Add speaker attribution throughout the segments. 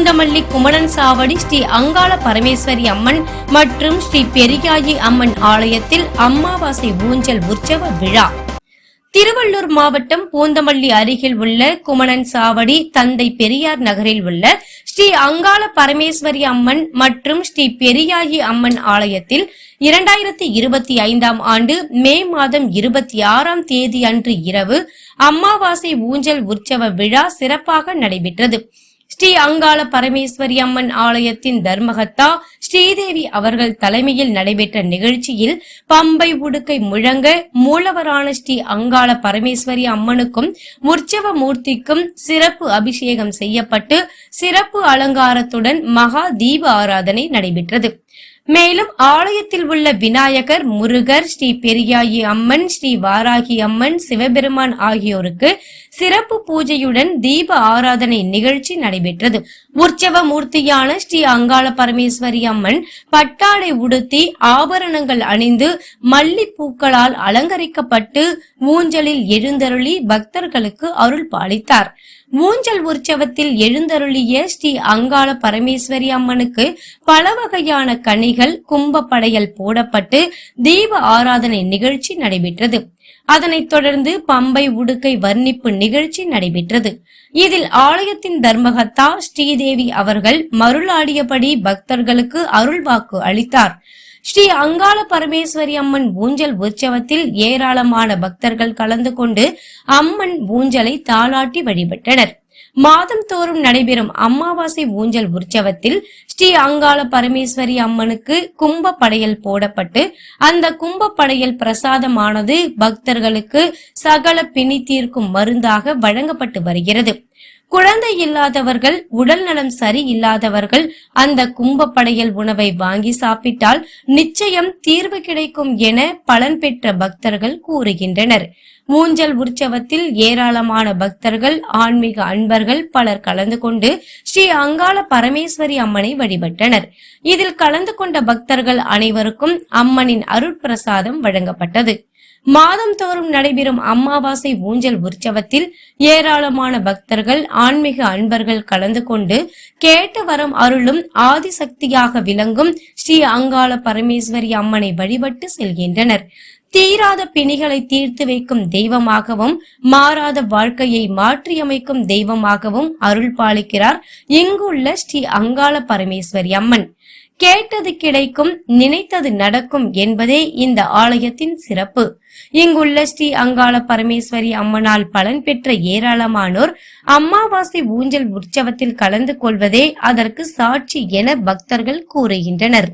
Speaker 1: பூந்தமல்லி குமணன் சாவடி ஸ்ரீ அங்காள பரமேஸ்வரி அம்மன் மற்றும் ஸ்ரீ பெரியாயி அம்மன் ஆலயத்தில் அம்மாவாசை ஊஞ்சல் உற்சவ விழா. திருவள்ளூர் மாவட்டம் பூந்தமல்லி அருகில் உள்ள குமணன் சாவடி தந்தை பெரியார் நகரில் உள்ள ஸ்ரீ அங்காள பரமேஸ்வரி அம்மன் மற்றும் ஸ்ரீ பெரியாயி அம்மன் ஆலயத்தில் இரண்டாயிரத்தி இருபத்தி ஐந்தாம் ஆண்டு மே மாதம் இருபத்தி ஆறாம் தேதி அன்று இரவு அம்மாவாசை ஊஞ்சல் உற்சவ விழா சிறப்பாக நடைபெற்றது. ஸ்ரீ அங்காள பரமேஸ்வரி அம்மன் ஆலயத்தின் தர்மகத்தா ஸ்ரீதேவி அவர்கள் தலைமையில் நடைபெற்ற நிகழ்ச்சியில் பம்பை உடுக்கை முழங்க மூலவரான ஸ்ரீ அங்காள பரமேஸ்வரி அம்மனுக்கும் உற்சவ மூர்த்திக்கும் சிறப்பு அபிஷேகம் செய்யப்பட்டு சிறப்பு அலங்காரத்துடன் மகா தீப ஆராதனை நடைபெற்றது. மேலும் ஆலயத்தில் உள்ள விநாயகர் முருகர் ஸ்ரீ பெரியாயி அம்மன் ஸ்ரீ வாராகி அம்மன் சிவபெருமான் ஆகியோருக்கு சிறப்பு பூஜையுடன் தீப ஆராதனை நிகழ்ச்சி நடைபெற்றது. உற்சவ மூர்த்தியான ஸ்ரீ அங்காள பரமேஸ்வரி அம்மன் பட்டாடை உடுத்தி ஆபரணங்கள் அணிந்து மல்லிப்பூக்களால் அலங்கரிக்கப்பட்டு ஊஞ்சலில் எழுந்தருளி பக்தர்களுக்கு அருள் பாலித்தார். ஊஞ்சல் உற்சவத்தில் எழுந்தருளிய ஸ்ரீ அங்காள பரமேஸ்வரி அம்மனுக்கு பல வகையான கனிகள் கும்ப படையல் போடப்பட்டு தீப ஆராதனை நிகழ்ச்சி நடைபெற்றது. அதனைத் தொடர்ந்து பம்பை உடுக்கை வர்ணிப்பு நிகழ்ச்சி நடைபெற்றது. இதில் ஆலயத்தின் தர்மகத்தா ஸ்ரீதேவி அவர்கள் மருளாடியபடி பக்தர்களுக்கு அருள்வாக்கு அளித்தார். ஸ்ரீ அங்காள பரமேஸ்வரி அம்மன் ஊஞ்சல் உற்சவத்தில் ஏராளமான பக்தர்கள் கலந்து கொண்டு அம்மன் ஊஞ்சலை தாளாட்டி வழிபட்டனர். மாதம் தோறும் நடைபெறும் அமாவாசை ஊஞ்சல் உற்சவத்தில் ஸ்ரீ அங்காள பரமேஸ்வரி அம்மனுக்கு கும்ப படையல் போடப்பட்டு அந்த கும்ப படையல் பிரசாதமானது பக்தர்களுக்கு சகல பிணி தீர்க்கும் மருந்தாக வழங்கப்பட்டு வருகிறது. குழந்தை இல்லாதவர்கள் உடல் நலம் சரி இல்லாதவர்கள் அந்த கும்பப்படையல் உணவை வாங்கி சாப்பிட்டால் நிச்சயம் தீர்வு கிடைக்கும் என பலன் பெற்ற பக்தர்கள் கூறுகின்றனர். மூஞ்சல் உற்சவத்தில் ஏராளமான பக்தர்கள் ஆன்மீக அன்பர்கள் பலர் கலந்து கொண்டு ஸ்ரீ அங்காள பரமேஸ்வரி அம்மனை வழிபட்டனர். இதில் கலந்து கொண்ட பக்தர்கள் அனைவருக்கும் அம்மனின் அருட்பிரசாதம் வழங்கப்பட்டது. மாதம் தோறும் நடைபெறும் அமாவாசை ஊஞ்சல் உற்சவத்தில் ஏராளமான பக்தர்கள் ஆன்மீக அன்பர்கள் கலந்து கொண்டு கேட்டு வரும் அருளும் ஆதிசக்தியாக விளங்கும் ஸ்ரீ அங்காள பரமேஸ்வரி அம்மனை வழிபட்டு செல்கின்றனர். தீராத பிணிகளை தீர்த்து வைக்கும் தெய்வமாகவும் மாறாத வாழ்க்கையை மாற்றியமைக்கும் தெய்வமாகவும் அருள் பாலிக்கிறார் இங்குள்ள ஸ்ரீ அங்காள பரமேஸ்வரி அம்மன். கேட்டது கிடைக்கும் நினைத்தது நடக்கும் என்பதே இந்த ஆலயத்தின் சிறப்பு. இங்குள்ள ஸ்ரீ அங்காள பரமேஸ்வரி அம்மனால் பலன் பெற்ற ஏராளமானோர் அம்மாவாசை ஊஞ்சல் உற்சவத்தில் கலந்து கொள்வதே அதற்கு சாட்சி என பக்தர்கள் கூறுகின்றனர்.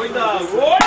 Speaker 2: Cuidado. da.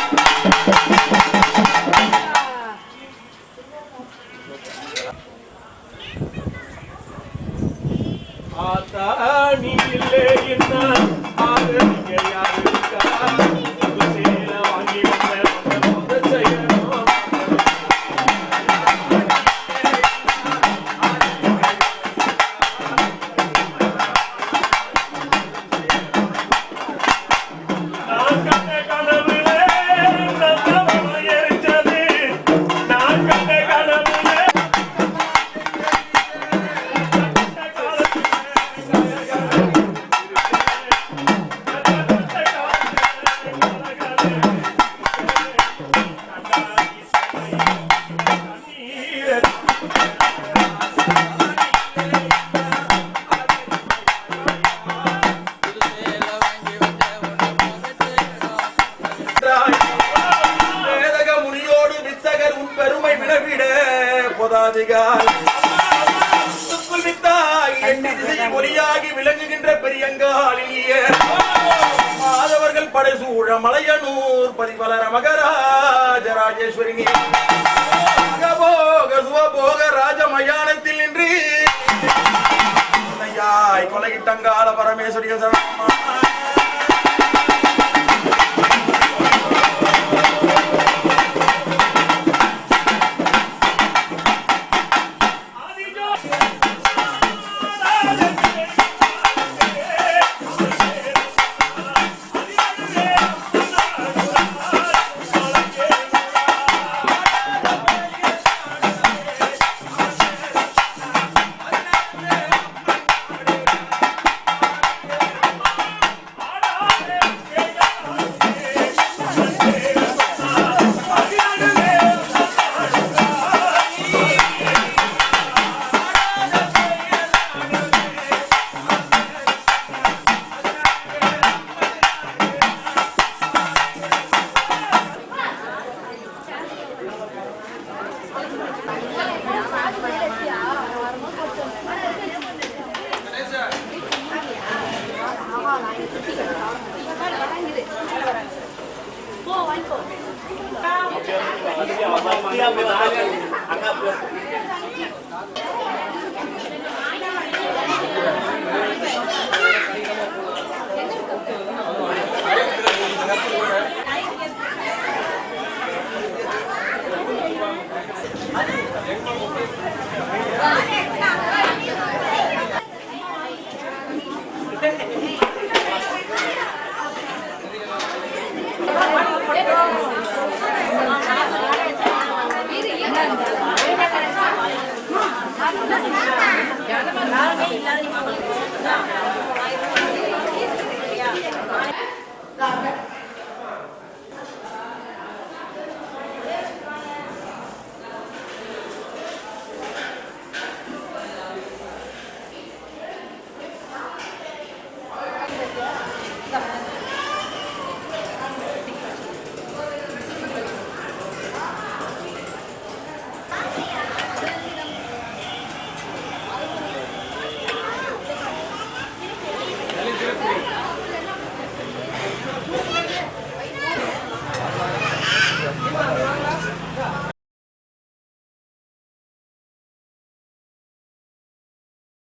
Speaker 2: எட்டு ஒளியாகி விளங்குகின்ற பெரியங்காலிய மாதவர்கள் படைசூழ மலையனூர் பதிவலர மகராஜ ராஜேஸ்வரி போக சுவபோக ராஜ மயானத்தில் நின்று கொலையிட்டங்கால பரமேஸ்வரிய சரணமா
Speaker 3: Agak